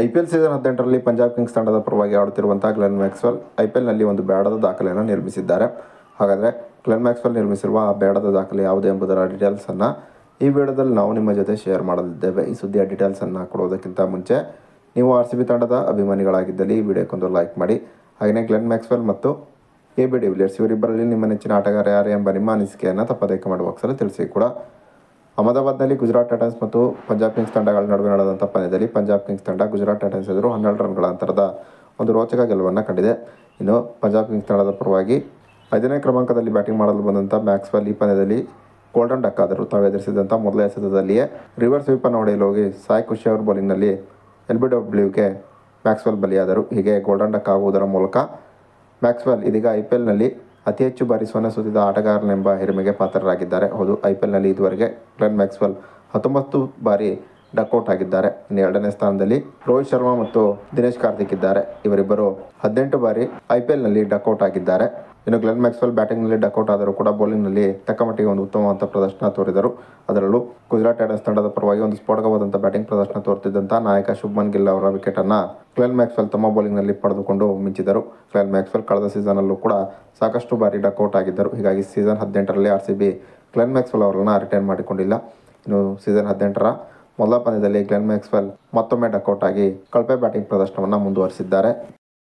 I P L season ಹದಿನೆಂಟರಲ್ಲಿ Punjab Kings ತಂಡದ ಪರವಾಗಿ ಆಡುತ್ತಿರುವಂತಹ ಗ್ಲೆನ್ ಮ್ಯಾಕ್ಸ್ವೆಲ್ ಐ ಪಿ ಎಲ್ನಲ್ಲಿ ಒಂದು ಬೇಡದ ದಾಖಲೆಯನ್ನು ನಿರ್ಮಿಸಿದ್ದಾರೆ. ಹಾಗಾದರೆ ಗ್ಲೆನ್ ಮ್ಯಾಕ್ಸ್ವೆಲ್ ನಿರ್ಮಿಸಿರುವ ಆ ಬೇಡದ ದಾಖಲೆ ಯಾವುದು ಎಂಬುದರ ಡೀಟೇಲ್ಸನ್ನು ಈ ವಿಡಿಯೋದಲ್ಲಿ ನಾವು ನಿಮ್ಮ ಜೊತೆ ಶೇರ್ ಮಾಡಲಿದ್ದೇವೆ. ಈ ಸುದ್ದಿಯ ಡೀಟೇಲ್ಸನ್ನು ಕೊಡೋದಕ್ಕಿಂತ ಮುಂಚೆ ನೀವು ಆರ್ ಸಿ ಬಿ ತಂಡದ ಅಭಿಮಾನಿಗಳಾಗಿದ್ದಲ್ಲಿ ಈ ವಿಡಿಯೋಕ್ಕೊಂದು ಲೈಕ್ ಮಾಡಿ. ಹಾಗೆಯೇ ಗ್ಲೆನ್ ಮ್ಯಾಕ್ಸ್ವೆಲ್ ಮತ್ತು ಎ ಬಿ ಡಿ ವಿಲಿಯರ್ಸ್ ಇವರಿಬ್ಬರಲ್ಲಿ ನಿಮ್ಮ ನೆಚ್ಚಿನ ಆಟಗಾರ ಯಾರು ಎಂಬ ನಿಮ್ಮ ಅನಿಸಿಕೆಯನ್ನು ತಪ್ಪದೇ ಕಮೆಂಟ್ ಬಾಕ್ಸಲ್ಲಿ ತಿಳಿಸಿ ಕೂಡ ಅಹಮದಾಬಾದ್ನಲ್ಲಿ ಗುಜರಾತ್ ಟೈಟನ್ಸ್ ಮತ್ತು ಪಂಜಾಬ್ ಕಿಂಗ್ಸ್ ತಂಡಗಳ ನಡುವೆ ನಡೆದಂಥ ಪಂದ್ಯದಲ್ಲಿ ಪಂಜಾಬ್ ಕಿಂಗ್ಸ್ ತಂಡ ಗುಜರಾತ್ ಟೈಟನ್ಸ್ ಎದುರು ಹನ್ನೆರಡು ರನ್ಗಳ ಅಂತರದ ಒಂದು ರೋಚಕ ಗೆಲುವನ್ನು ಕಂಡಿದೆ. ಇನ್ನು ಪಂಜಾಬ್ ಕಿಂಗ್ಸ್ ತಂಡದ ಪರವಾಗಿ ಐದನೇ ಕ್ರಮಾಂಕದಲ್ಲಿ ಬ್ಯಾಟಿಂಗ್ ಮಾಡಲು ಬಂದಂಥ ಮ್ಯಾಕ್ಸ್ವೆಲ್ ಈ ಪಂದ್ಯದಲ್ಲಿ ಗೋಲ್ಡನ್ ಡಕ್ ಆದರು ತಾವು ಎದುರಿಸಿದಂಥ ಮೊದಲ ಎಸೆತದಲ್ಲಿಯೇ ರಿವರ್ಸ್ ಸ್ವೀಪನ್ನು ಹೊಡೆಯಲು ಹೋಗಿ ಸಾಯ್ ಖುಷಿ ಅವರು ಬೌಲಿಂಗ್ನಲ್ಲಿ ಎಲ್ ಬಿ ಡಬ್ಲ್ಯೂಗೆ ಮ್ಯಾಕ್ಸ್ವೆಲ್ ಬಲಿಯಾದರು. ಹೀಗೆ ಗೋಲ್ಡನ್ ಡಕ್ ಆಗುವುದರ ಮೂಲಕ ಮ್ಯಾಕ್ಸ್ವೆಲ್ ಇದೀಗ ಐ ಪಿ ಎಲ್ನಲ್ಲಿ ಅತಿ ಹೆಚ್ಚು ಬಾರಿ ಸೊನ್ನೆ ಸುತ್ತಿದ ಆಟಗಾರನೆಂಬ ಹಿರಿಮೆಗೆ ಪಾತ್ರರಾಗಿದ್ದಾರೆ. ಹೌದು, ಐ ಪಿ ಎಲ್ನಲ್ಲಿ ಇದುವರೆಗೆ ಗ್ಲೆನ್ ಮ್ಯಾಕ್ಸ್ವೆಲ್ ಹತ್ತೊಂಬತ್ತು ಬಾರಿ ಡಕ್ಔಟ್ ಆಗಿದ್ದಾರೆ. ಎರಡನೇ ಸ್ಥಾನದಲ್ಲಿ ರೋಹಿತ್ ಶರ್ಮಾ ಮತ್ತು ದಿನೇಶ್ ಕಾರ್ತಿಕ್ ಇದ್ದಾರೆ. ಇವರಿಬ್ಬರು ಹದಿನೆಂಟು ಬಾರಿ ಐ ಪಿ ಎಲ್ನಲ್ಲಿ ಡಕ್ಔಟ್ ಆಗಿದ್ದಾರೆ. ಇನ್ನು ಗ್ಲೆನ್ ಮ್ಯಾಕ್ಸ್ವೆಲ್ ಬ್ಯಾಟಿಂಗ್ನಲ್ಲಿ ಡಕ್ಔಟ್ ಆದರೂ ಕೂಡ ಬೌಲಿಂಗ್ನಲ್ಲಿ ತಕ್ಕ ಮಟ್ಟಿಗೆ ಒಂದು ಉತ್ತಮವಾದ ಪ್ರದರ್ಶನ ತೋರಿದರು. ಅದರಲ್ಲೂ ಗುಜರಾತ್ ಟೈಟನ್ಸ್ ತಂಡದ ಪರವಾಗಿ ಒಂದು ಸ್ಫೋಟಕವಾದಂಥ ಬ್ಯಾಟಿಂಗ್ ಪ್ರದರ್ಶನ ತೋರುತ್ತಿದ್ದಂಥ ನಾಯಕ ಶುಭ್ಮನ್ ಗಿಲ್ ಅವರ ವಿಕೆಟನ್ನು ಗ್ಲೆನ್ ಮ್ಯಾಕ್ಸ್ವೆಲ್ ತಮ್ಮ ಬೌಲಿಂಗ್ನಲ್ಲಿ ಪಡೆದುಕೊಂಡು ಮಿಂಚಿದರು. ಕ್ಲೆನ್ ಮ್ಯಾಕ್ಸ್ವೆಲ್ ಕಳೆದ ಸೀಸನಲ್ಲೂ ಕೂಡ ಸಾಕಷ್ಟು ಬಾರಿ ಡಕ್ಔಟ್ ಆಗಿದ್ದರು. ಹೀಗಾಗಿ ಸೀಸನ್ ಹದಿನೆಂಟರಲ್ಲಿ R C B Glenn Maxwell ಅವರನ್ನು ರಿಟೈನ್ ಮಾಡಿಕೊಂಡಿಲ್ಲ. ಇನ್ನು ಸೀಸನ್ ಹದಿನೆಂಟರ ಮೊದಲ ಪಂದ್ಯದಲ್ಲಿ ಗ್ಲೆನ್ ಮ್ಯಾಕ್ಸ್ವೆಲ್ ಮತ್ತೊಮ್ಮೆ ಡಕ್ಔಟ್ ಆಗಿ ಕಳಪೆ ಬ್ಯಾಟಿಂಗ್ ಪ್ರದರ್ಶನವನ್ನು ಮುಂದುವರಿಸಿದ್ದಾರೆ.